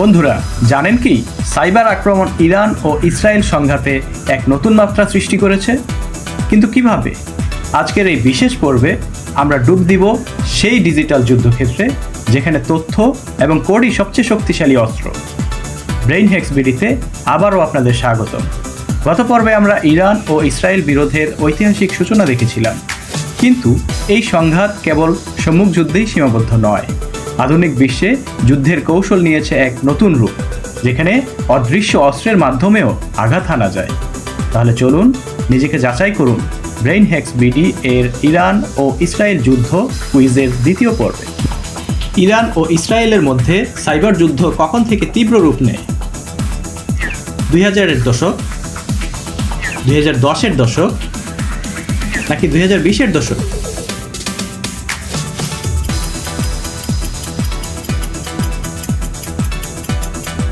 বন্ধুরা, জানেন কি? সাইবার আক্রমণ ইরান ও ইসরায়েল সংঘাতে এক নতুন মাত্রা সৃষ্টি করেছে? কিন্তু কীভাবে? আজকের এই বিশেষ পর্বে আমরা ডুব দিব সেই ডিজিটাল যুদ্ধক্ষেত্রে, যেখানে তথ্য এবং কোডই সবচেয়ে শক্তিশালী অস্ত্র। ব্রেইন হেক্স বিডিতে আবারও আপনাদের স্বাগত গত পর্বে আমরা ইরান ও ইসরায়েল বিরোধের ঐতিহাসিক সূচনা দেখেছিলাম। কিন্তু এই সংঘাত কেবল সম্মুখ যুদ্ধেই সীমাবদ্ধ নয়। আধুনিক বিশ্বে যুদ্ধের কৌশল নিয়েছে এক নতুন রূপ, যেখানে অদৃশ্য অস্ত্রের মাধ্যমেও আঘাত হানা যায়। তাহলে চলুন নিজেকে যাচাই করুন ব্রেইন হ্যাক্স বিডি এর ইরান ও ইসরায়েল যুদ্ধ কুইজের দ্বিতীয় পর্বে। ইরান ও ইসরায়েলের মধ্যে সাইবার যুদ্ধ কখন থেকে তীব্র রূপ নেয়? দুই হাজারের দশক, দুই হাজার দশের দশক, নাকি দুই হাজার বিশের দশক?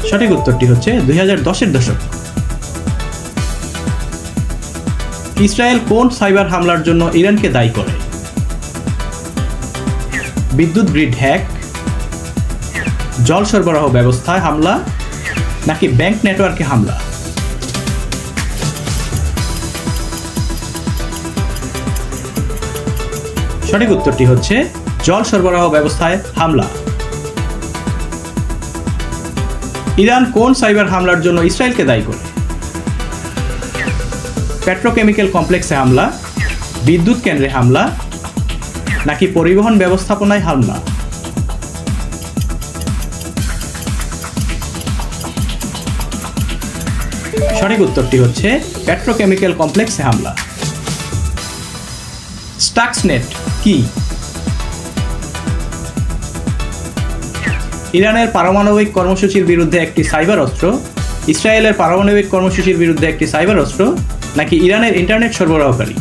সঠিক উত্তরটি হচ্ছে দুই হাজার দশের দশক। ইসরায়েল কোন সাইবার হামলার জন্য ইরানকে দায়ী করে? বিদ্যুৎ গ্রিড হ্যাক, জল সরবরাহ ব্যবস্থায় হামলা, নাকি ব্যাংক নেটওয়ার্কে হামলা? সঠিক উত্তরটি হচ্ছে জল সরবরাহ ব্যবস্থায় হামলা। ইরান কোন সাইবার হামলার জন্য ইসরায়েলকে দায়ী করে? পেট্রোকেমিক্যাল কমপ্লেক্সে হামলা, বিদ্যুৎ কেন্দ্রে হামলা, নাকি পরিবহন ব্যবস্থাপনায় হামলা? সঠিক উত্তরটি হচ্ছে পেট্রোকেমিক্যাল কমপ্লেক্সে হামলা। স্টাক্সনেট কি? ইরানের পারমাণবিক কর্মসূচির বিরুদ্ধে একটি সাইবার অস্ত্র, ইসরায়েলের পারমাণবিক কর্মসূচির বিরুদ্ধে একটি সাইবার অস্ত্র, নাকি ইরানের ইন্টারনেট সরবরাহকারী?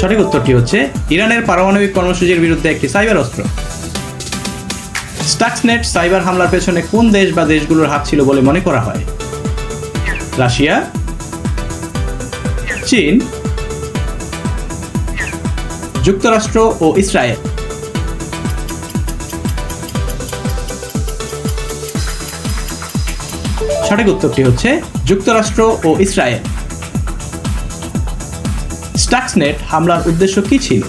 সঠিক উত্তরটি হচ্ছে ইরানের পারমাণবিক কর্মসূচির বিরুদ্ধে একটি সাইবার অস্ত্র। স্টাক্সনেট সাইবার হামলার পেছনে কোন দেশ বা দেশগুলোর হাত ছিল বলে মনে করা হয়? রাশিয়া? চীন? যুক্তরাষ্ট্র ও ইসরায়েল। সঠিক উত্তরটি হচ্ছে যুক্তরাষ্ট্র ও ইসরায়েল। স্টাক্সনেট হামলার উদ্দেশ্য কি ছিল?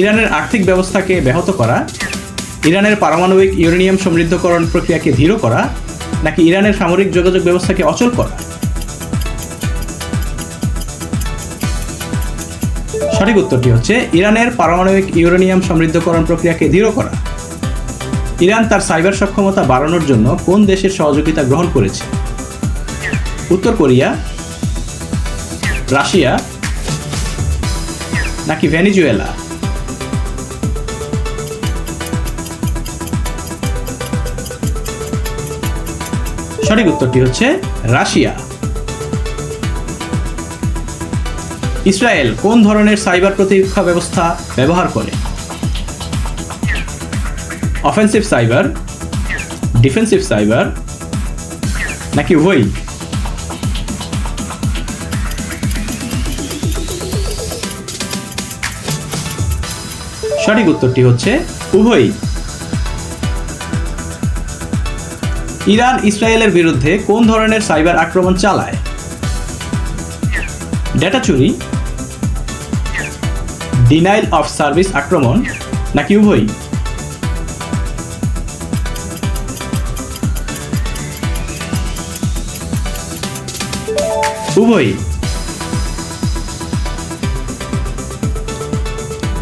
ইরানের আর্থিক ব্যবস্থাকে ব্যাহত করা, ইরানের পারমাণবিক ইউরেনিয়াম সমৃদ্ধকরণ প্রক্রিয়াকে ধীর করা, নাকি ইরানের সামরিক যোগাযোগ ব্যবস্থাকে অচল করা? সঠিক উত্তরটি হচ্ছে ইরানের পারমাণবিক ইউরেনিয়াম সমৃদ্ধকরণ প্রক্রিয়াকে দৃঢ় করা। ইরান তার সাইবার সক্ষমতা বাড়ানোর জন্য কোন দেশের সহযোগিতা গ্রহণ করেছে? উত্তর কোরিয়া, রাশিয়া নাকি ভেনিজুয়েলা? সঠিক উত্তরটি হচ্ছে রাশিয়া। ইসরায়েল কোন ধরনের সাইবার প্রতিরক্ষা ব্যবস্থা ব্যবহার করে? অফেন্সিভ সাইবার, ডিফেন্সিভ সাইবার, নাকি উভয়ই সঠিক উত্তরটি হচ্ছে উভয়ই। ইরান ইসরায়েলের বিরুদ্ধে কোন ধরনের সাইবার আক্রমণ চালায়? ডেটা চুরি ডিনাইল অফ সার্ভিস আক্রমণ, নাকি উভয়ই? উভয়ই।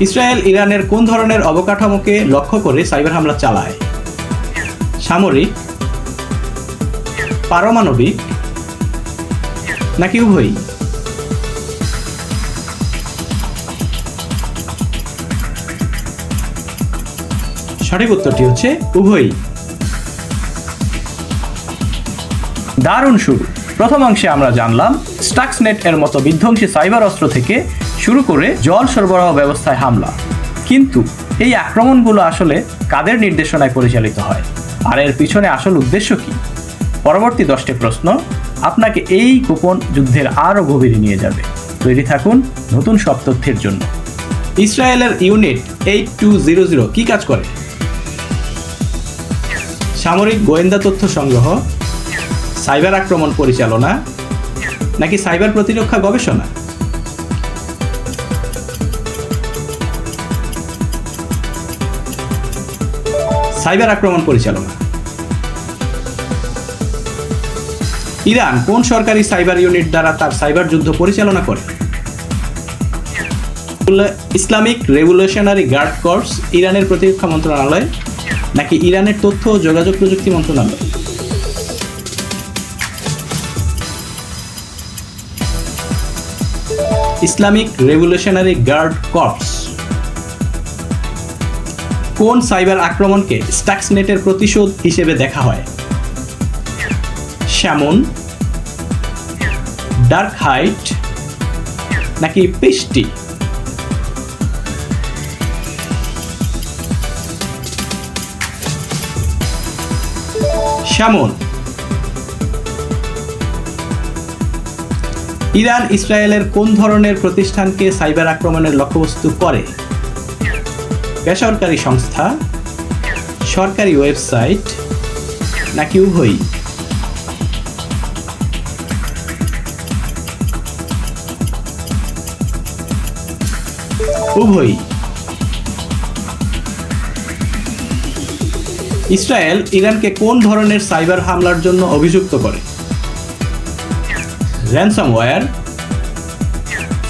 ইসরায়েল ইরানের কোন ধরনের অবকাঠামোকে লক্ষ্য করে সাইবার হামলা চালায়? সামরিক, পারমাণবিক, নাকি উভয়ই? সঠিক উত্তরটি হচ্ছে উভয়ই। দারুণ শুরু। প্রথম অংশে আমরা জানলাম, স্টাক্সনেট এর মতো বিধ্বংসী সাইবার অস্ত্র থেকে শুরু করে জল সরবরাহ ব্যবস্থায় হামলা। কিন্তু এই আক্রমণগুলো আসলে কাদের নির্দেশনায় পরিচালিত হয়? আর এর পিছনে আসল উদ্দেশ্য কি? পরবর্তী দশটি প্রশ্ন আপনাকে এই গোপন যুদ্ধের আরও গভীরে নিয়ে যাবে। তৈরি থাকুন নতুন সব তথ্যের জন্য। ইসরায়েলের unit eight two zero zero কী কাজ করে? সামরিক গোয়েন্দা তথ্য সংগ্রহ, সাইবার আক্রমণ পরিচালনা, নাকি সাইবার প্রতিরক্ষা গবেষণা? সাইবার আক্রমণ পরিচালনা। ইরান কোন সরকারি সাইবার ইউনিট দ্বারা তার সাইবার যুদ্ধ পরিচালনা করে? ইসলামিক রেভলিউশনারি গার্ড কর্পস ইরানের প্রতিরক্ষা মন্ত্রণালয় নাকি ইরানের তথ্য ও যোগাযোগ প্রযুক্তি মন্ত্রণালয়? Islamic revolutionary guard corps. কোন সাইবার আক্রমণকে স্টাক্সনেটের প্রতিশোধ হিসেবে দেখা হয়? শ্যামন, ডার্ক হাইট, নাকি পেস্টি? শ্যামন ইরান, ইসরায়েলের কোন ধরনের প্রতিষ্ঠানকে সাইবার আক্রমণের লক্ষ্যবস্তু করে? বেসরকারি সংস্থা, সরকারি ওয়েবসাইট নাকি উভয়ই? উভয়ই। ইসরায়েল ইরানকে কোন ধরনের সাইবার হামলার জন্য অভিযুক্ত করে? র্যানসামওয়্যার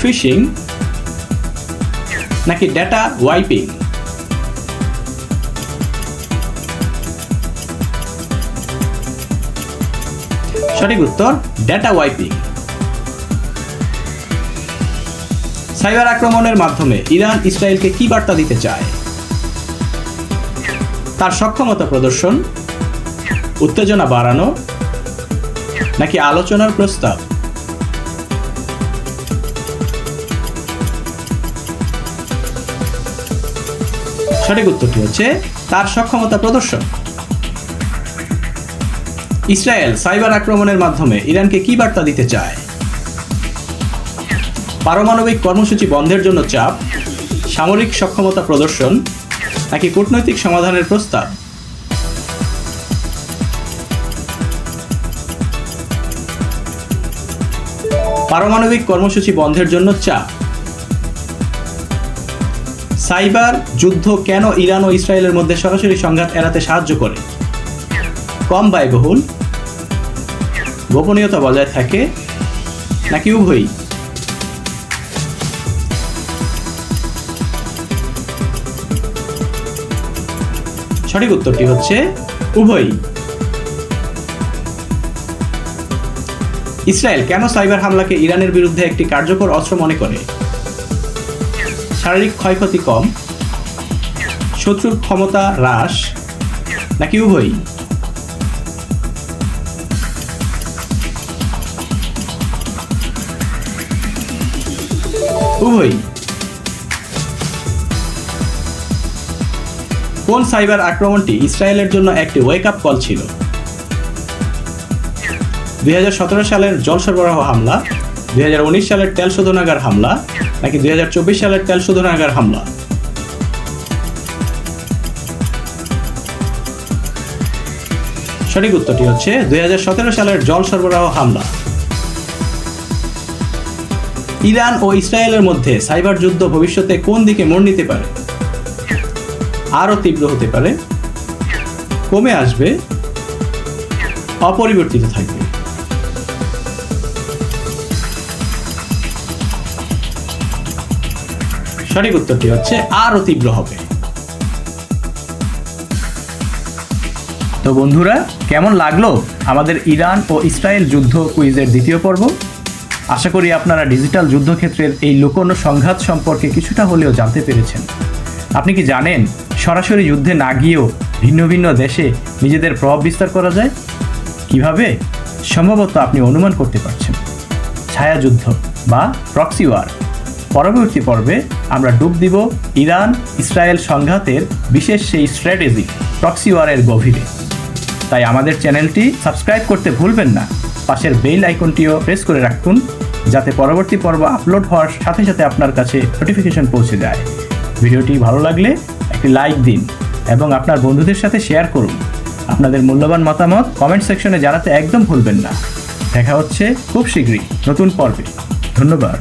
ফিশিং নাকি ডেটা ওয়াইপিং সঠিক উত্তর ডেটা ওয়াইপিং সাইবার আক্রমণের মাধ্যমে ইরান ইসরায়েলকে কি বার্তা দিতে চায়? তার সক্ষমতা প্রদর্শন, উত্তেজনা বাড়ানো, নাকি আলোচনার প্রস্তাব? সঠিক উত্তরটি হচ্ছে তার সক্ষমতা প্রদর্শন। ইসরায়েল সাইবার আক্রমণের মাধ্যমে ইরানকে কি বার্তা দিতে চায়? পারমাণবিক কর্মসূচি বন্ধের জন্য চাপ, সামরিক সক্ষমতা প্রদর্শন নাকি কূটনৈতিক সমাধানের প্রস্তাব? পারমাণবিক কর্মসূচি বন্ধের জন্য চাপ। সাইবার যুদ্ধ কেন ইরান ও ইসরায়েলের মধ্যে সরাসরি সংঘাত এড়াতে সাহায্য করে? কম ব্যয়বহুল? গোপনীয়তা বজায় থাকে? নাকি উভয়ই? সঠিক উত্তরটি হচ্ছে উভয়ই। ইসরায়েল কেন সাইবার হামলাকে ইরানের বিরুদ্ধে একটি কার্যকর অস্ত্র মনে করে? শারীরিক ক্ষয়ক্ষতি কম, শত্রুর ক্ষমতা হ্রাস, নাকি উভয়ই? উভয়ই। কোন সাইবার আক্রমণটি ইসরায়েলের জন্য একটি ওয়েক আপ কল ছিল? দুই সালের জল সরবরাহ হামলা, দুই সালের তেল শোধনাগার হামলা, নাকি দুই সালের তেল শোধনাগার হামলা? সঠিক উত্তরটি হচ্ছে দুই হাজার সতেরো সালের জল সরবরাহ হামলা। ইরান ও ইসরায়েলের মধ্যে সাইবার যুদ্ধ ভবিষ্যতে কোন দিকে মোড় নিতে পারে? আরও তীব্র হতে পারে, কমে আসবে, অপরিবর্তিত থাকবে। সঠিক উত্তরটি হচ্ছে আরও তীব্র হবে। তো বন্ধুরা, কেমন লাগল আমাদের ইরান ও ইসরায়েল যুদ্ধ কুইজের দ্বিতীয় পর্ব? আশা করি আপনারা ডিজিটাল যুদ্ধক্ষেত্রের এই লুকোনো সংঘাত সম্পর্কে কিছুটা হলেও জানতে পেরেছেন। আপনি কি জানেন সরাসরি যুদ্ধে না গিয়েও ভিন্ন ভিন্ন দেশে নিজেদের প্রভাব বিস্তার করা যায়? কীভাবে? সম্ভবত আপনি অনুমান করতে পারছেন। ছায়াযুদ্ধ বা প্রক্সি ওয়ার পরবর্তী পর্বে আমরা ডুব দিব ইরান ইসরায়েল সংঘাতের বিশেষ সেই স্ট্র্যাটেজি প্রক্সি ওয়ারের গভীরে। তাই আমাদের চ্যানেলটি সাবস্ক্রাইব করতে ভুলবেন না। পাশের বেল আইকনটিও প্রেস করে রাখুন, যাতে পরবর্তী পর্ব আপলোড হওয়ার সাথে সাথে আপনার কাছে নোটিফিকেশন পৌঁছে যায়। ভিডিওটি ভালো লাগলে একটি লাইক দিন এবং আপনার বন্ধুদের সাথে শেয়ার করুন। আপনাদের মূল্যবান মতামত কমেন্ট সেকশনে জানাতে একদম ভুলবেন না। দেখা হচ্ছে খুব শীঘ্রই নতুন পর্বে। ধন্যবাদ।